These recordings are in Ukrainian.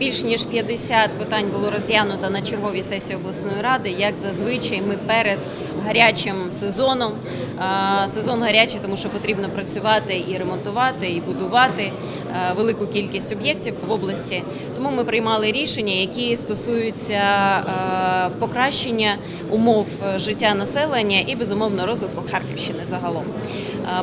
Більш ніж 50 питань було розглянуто на черговій сесії обласної ради. Як зазвичай, ми перед гарячим сезоном. Сезон гарячий, тому що потрібно працювати і ремонтувати, і будувати велику кількість об'єктів в області. Тому ми приймали рішення, які стосуються покращення умов е, життя населення і безумовно розвитку Харківщини загалом.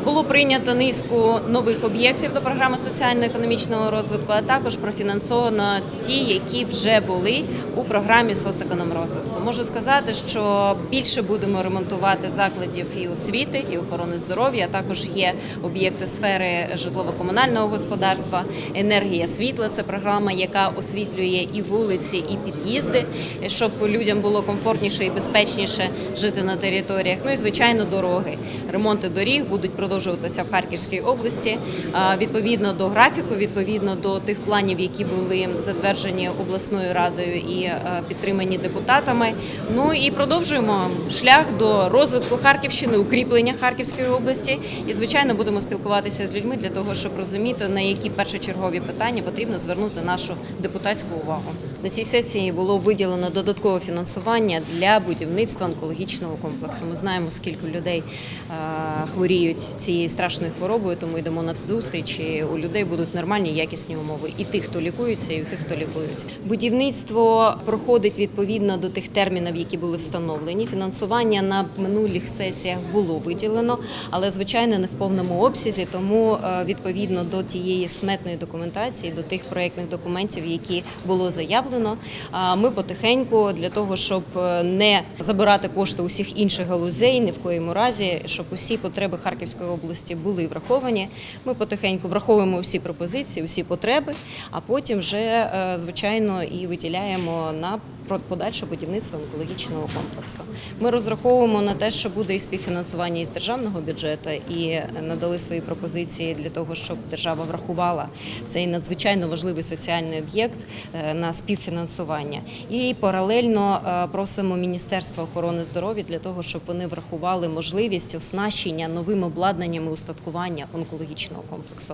Було прийнято низку нових об'єктів до програми соціально-економічного розвитку, а також профінансовано ті, які вже були у програмі соцекономрозвитку. Можу сказати, що більше будемо ремонтувати закладів і освіти, і охорони здоров'я. Також є об'єкти сфери житлово-комунального господарства, енергія світла. Це програма, яка освітлює і вулиці, і під'їзди, щоб людям було комфортніше і безпечніше жити на територіях. Ну і звичайно, дороги. Ремонти доріг будуть продовжуватися в Харківській області відповідно до графіку, відповідно до тих планів, які були затверджені обласною радою і е, підтримані депутатами. Ну і продовжуємо шлях до розвитку Харківщини, укріплення Харківської області. І звичайно будемо спілкуватися з людьми для того, щоб розуміти на які першочергові питання потрібно звернути нашу депутатську увагу. На цій сесії було виділено додаткове фінансування для будівництва онкологічного комплексу. Ми знаємо, скільки людей е, хворіють цією страшною хворобою, тому йдемо на зустріч. У людей будуть нормальні якісні умови. І тих, хто лікується, і тих, хто лікують. Будівництво проходить відповідно до тих термінів, які були встановлені. Фінансування на минулих сесіях було виділено, але звичайно не в повному обсязі. Тому е, відповідно до тієї сметної документації, до тих проєктних документів, які було заявлено, а ми потихеньку для того, щоб е, не забирати кошти усіх інших галузей, ні в коєму разі, щоб усі потреби Харківської області були враховані. Ми потихеньку враховуємо всі пропозиції, всі потреби, а потім вже е, звичайно і виділяємо на подальше будівництво онкологічного комплексу. Ми розраховуємо на те, що буде і співфінансування із державного бюджету, і надали свої пропозиції для того, щоб держава врахувала цей надзвичайно важливий соціальний об'єкт е, на співфінансування. І паралельно е, просимо Міністерство охорони здоров'я для того, щоб вони врахували можливість оснащення новим обладнанням і устаткування онкологічного комплексу.